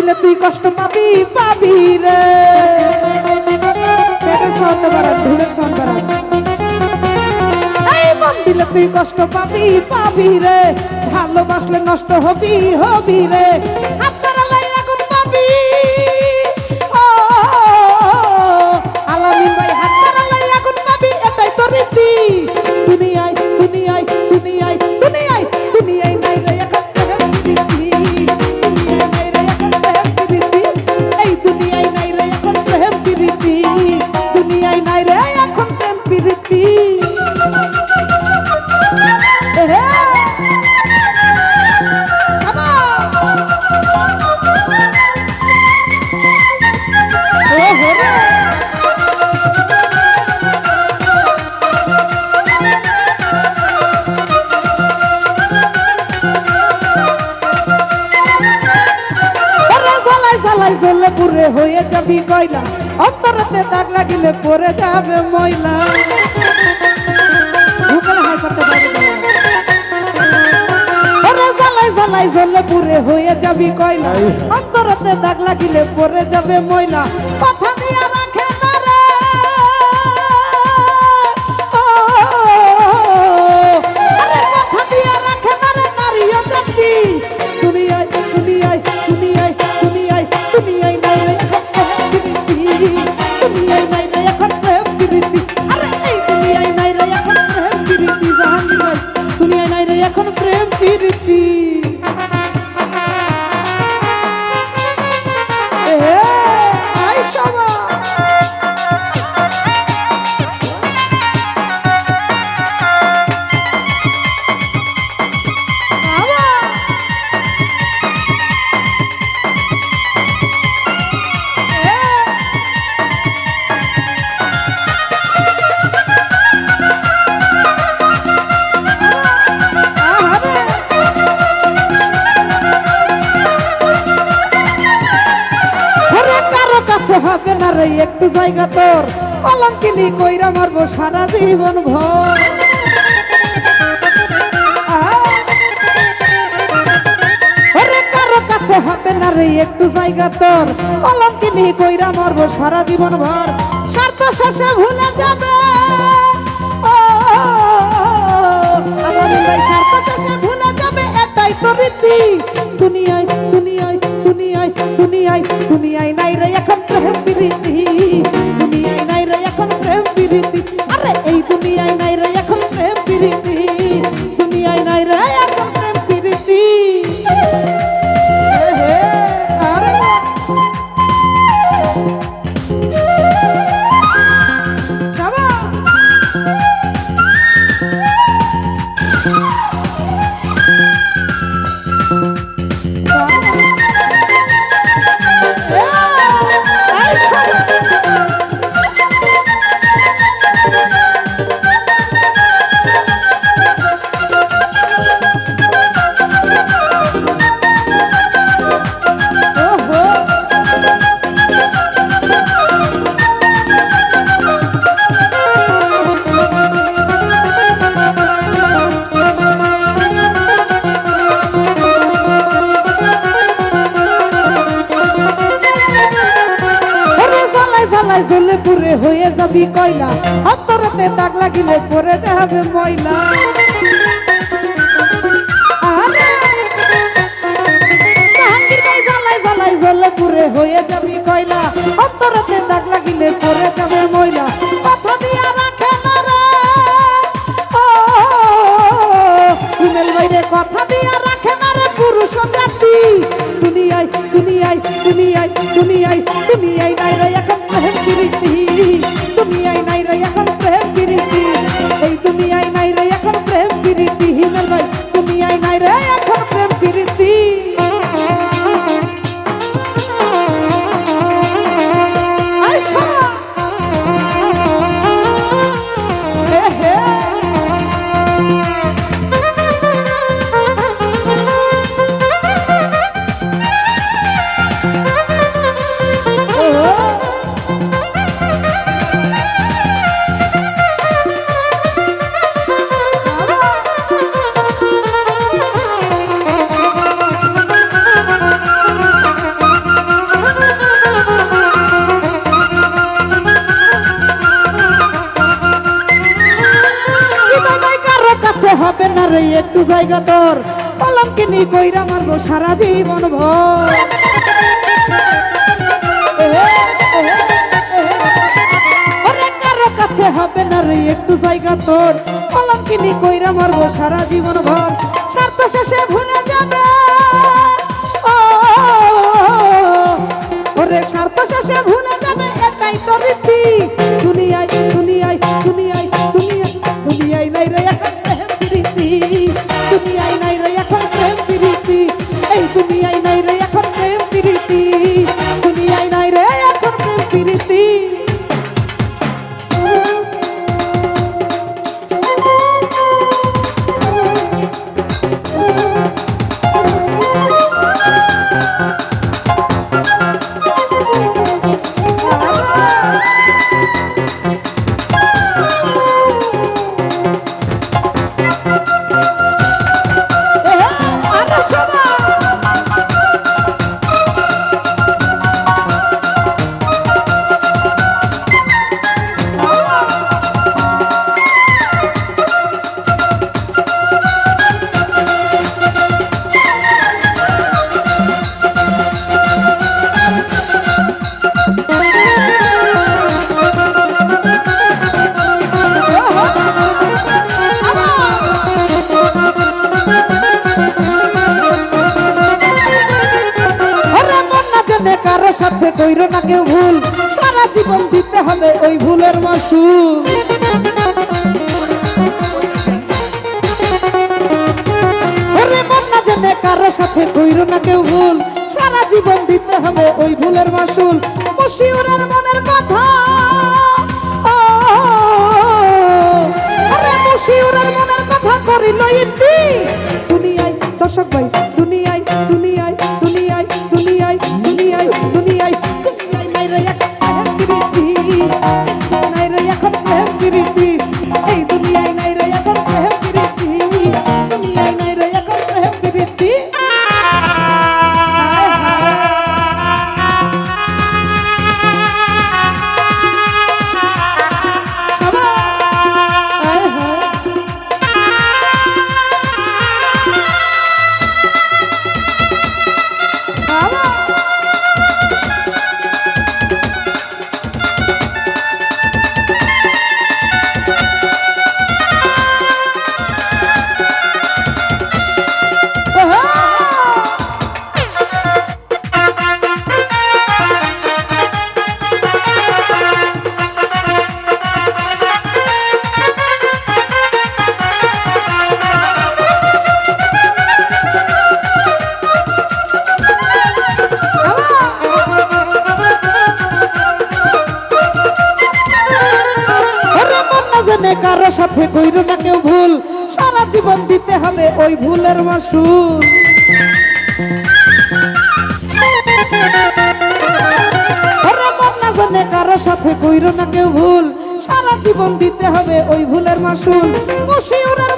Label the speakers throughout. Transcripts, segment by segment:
Speaker 1: দিলে তুই কষ্ট পাবি পাবি রে। দিলে তুই কষ্ট পাবি পাবি রে। ভালোবাসলে নষ্ট হবি হবি রে। জ্বালাই জ্বালাই পুরে হয়ে যাবি কয়লা। অন্তরতে দাগ লাগিলে পরে যাবে ময়লা। জ্বালাই জ্বলে পুরে হয়ে যাবি কয়লা। অন্তরতে দাগ লাগিলে পরে যাবে ময়লা। কথা দিয়া কাছে হবে না রে, একটু জায়গা তোর। কলঙ্কিনি কইরা মারবো সারা জীবন ভর। হবে না রে, একটু জায়গা তোর। কলঙ্কিনি কইরা মারবো সারা জীবন ভর। স্বার্থ শেষে ভুলে যাবে। শেষে ভুলে যাবে, এটাই তো রীতি। দুনিয়ায় প্রীতি যাবি কয়লা অন্তরতে দাগ লাগিলে পরে যাবে ময়লা। জ্বলে পুরে হয়ে যাবি কয়লা। অন্তরতে দাগ লাগিলে পরে যাবে ময়লা। কথা দিয়া রাখে না রে। ও, বাইরে কথা দিয়া রাখে না পুরুষ জাতি। দুনিয়ায় দুনিয়ায় দুনিয়ায় দুনিয়ায় দুনিয়ায় নাই রে এখন রে একটু জায়গা তোর। পালাম কিনি কইরা মারবো সারা জীবন ভর। কাছে হবে না রে একটু জায়গা তোর। পালাম কিনি কইরা মারবো সারা জীবন ভর। স্বার্থ শেষে ভুলে যাবে। সাথে কইরো না কেউ ভুল। সারা জীবন দিতে হবে ওই ভুলের মাসুল। মশিউরের মনের কথা। ও, আরে মশিউরের মনের কথা করি লইতি দুনিয়ায় দশক ভাই পথে কইর না কেউ ভুল? সারা জীবন দিতে হবে ওই ভুলের মাসুল। কারও সাথে কইর না কেউ ভুল? সারা জীবন দিতে হবে ওই ভুলের মাসুল। ওরা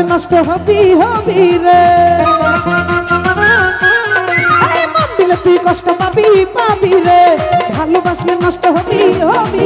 Speaker 1: জীবনে নষ্ট হবি হবি রে। মন দিলে তুই কষ্ট পাবি পাবি রে। ভালোবাসলে নষ্ট হবি হবি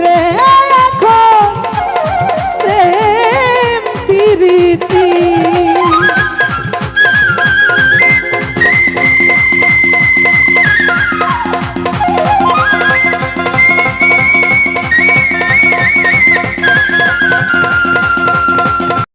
Speaker 1: রে।